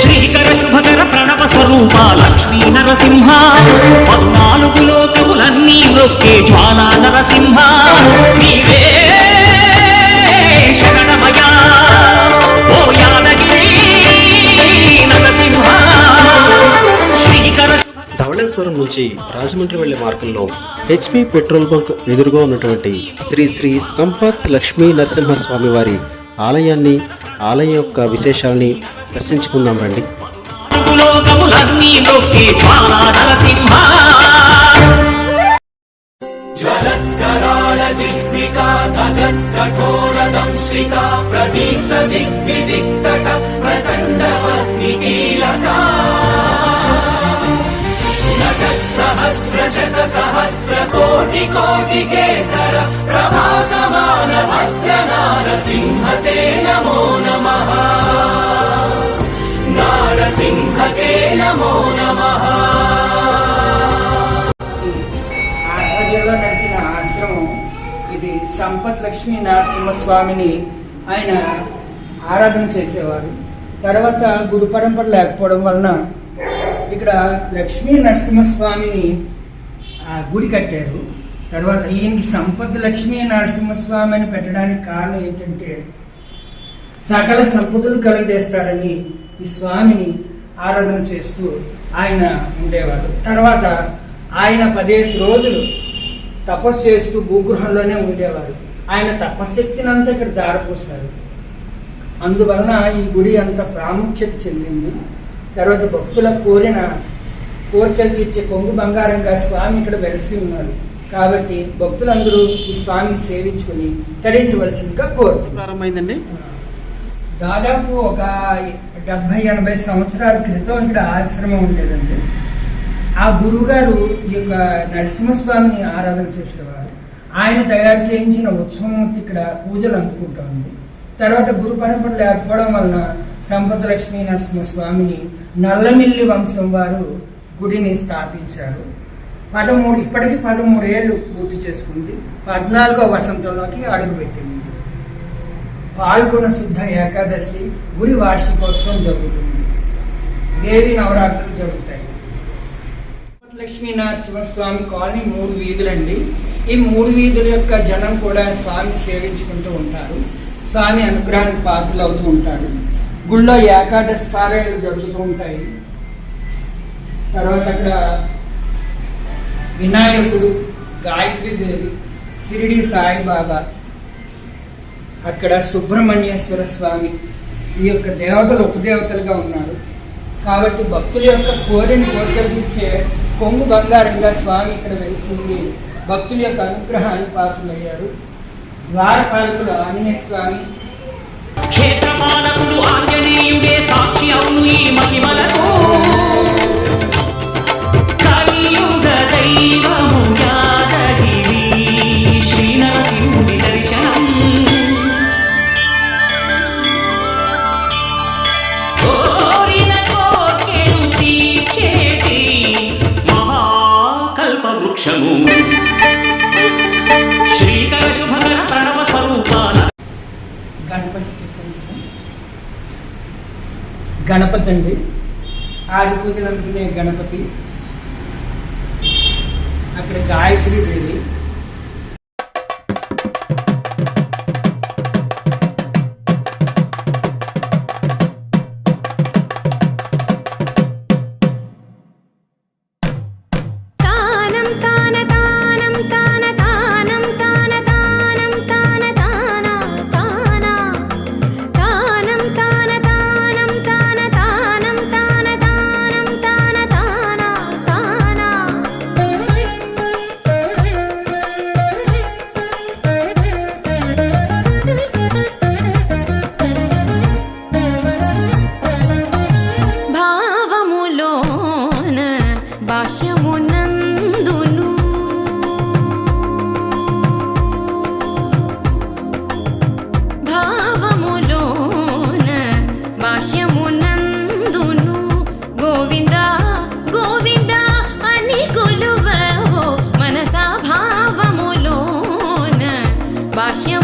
శ్రీకర శుభకర ప్రణవ స్వరూప లక్ష్మీ నరసింహ. పద్నాలుగు లోకములన్నీ నొక్కే జ్వాలా నరసింహ. నీవే శరణమయా. ఓ యాదగిరి నరసింహ. శ్రీకర ధవళేశ్వరం నుంచి రాజమండ్రి వెళ్ళే మార్గంలో హెచ్పి పెట్రోల్ బంక్ ఎదురుగా ఉన్నటువంటి శ్రీ శ్రీ సంపత్ లక్ష్మీ నరసింహస్వామి వారి ఆలయాన్ని ఆలయం యొక్క విశేషాలని దర్శించుకుందాం రండి. నొక్కే జ్వాలా నరసింహ. ఆధ్వర్యంలో సంపత్ లక్ష్మీ నరసింహస్వామిని ఆయన ఆరాధన చేసేవారు. తర్వాత గురు పరంపర లేకపోవడం వలన ఇక్కడ లక్ష్మీ నరసింహస్వామిని ఆ, గుడి కట్టారు. తర్వాత ఈయనకి సంపత్ లక్ష్మీ నరసింహస్వామి అని పెట్టడానికి కారణం ఏంటంటే సకల సంపదలు కలుగజేస్తారని ఈ స్వామిని ఆరాధన చేస్తూ ఆయన ఉండేవారు. తర్వాత ఆయన పదిహేను రోజులు తపస్సు చేస్తూ భూగృహంలోనే ఉండేవారు. ఆయన తపశ్శక్తిని అంతా ఇక్కడ దారపోశారు. అందువలన ఈ గుడి అంత ప్రాముఖ్యత చెందింది. తర్వాత భక్తుల కోరిన కోరికలు తీర్చే కొంగు బంగారంగా స్వామి ఇక్కడ వెలిసి ఉన్నారు. కాబట్టి భక్తులందరూ ఈ స్వామిని సేవించుకుని తరించవలసిందిగా కోరుతున్నారు ప్రారంభమైందండి. దాదాపు ఒక డెబ్బై ఎనభై సంవత్సరాల క్రితం ఇక్కడ ఆశ్రమం ఉండేదండి. ఆ గురుగారు ఈ యొక్క నరసింహస్వామిని ఆరాధన చేసేవారు. ఆయన తయారు చేయించిన ఉత్సవమూర్తి ఇక్కడ పూజలు అందుకుంటా ఉంది. తర్వాత గురు పరంపర లేకపోవడం వలన సంపదలక్ష్మీ నరసింహస్వామిని నల్లమిల్లి వంశం వారు గుడిని స్థాపించారు. పదమూడు ఇప్పటికీ పదమూడు ఏళ్ళు పూర్తి చేసుకుంది. పద్నాలుగో వసంతంలోకి అడుగుపెట్టింది పాల్గొన శుద్ధ ఏకాదశి గుడి వార్షికోత్సవం జరుగుతుంది. దేవి నవరాత్రులు జరుగుతాయి. లక్ష్మీ నరసింహస్వామి కాలనీ మూడు వీధులండి. ఈ మూడు వీధుల యొక్క జనం కూడా స్వామిని సేవించుకుంటూ ఉంటారు. స్వామి అనుగ్రహానికి పాత్రలు అవుతూ ఉంటారు. గుళ్ళో ఏకాదశి పారాయణలు జరుగుతూ ఉంటాయి. తర్వాత అక్కడ వినాయకుడు గాయత్రీదేవి షిరిడి సాయిబాబా అక్కడ సుబ్రహ్మణ్యేశ్వర స్వామి ఈ యొక్క దేవతలు ఉపదేవతలుగా ఉన్నారు. కాబట్టి భక్తుల యొక్క కోరిని కోరికలిచ్చే కొంగు బంగారంగా స్వామి ఇక్కడ వెలిసింది భక్తుల యొక్క అనుగ్రహాన్ని పాత్రలయ్యారు. ద్వారపాలకుడు ఆంజనేయ స్వామి. క్షేత్రపాలకుడు ఆంజనేయుడే సాక్షి అవును ఈ మహిమల గణపతి అండి ఆది పూజలు అందుకునే గణపతి. అక్కడ గాయత్రి దేవి. плохим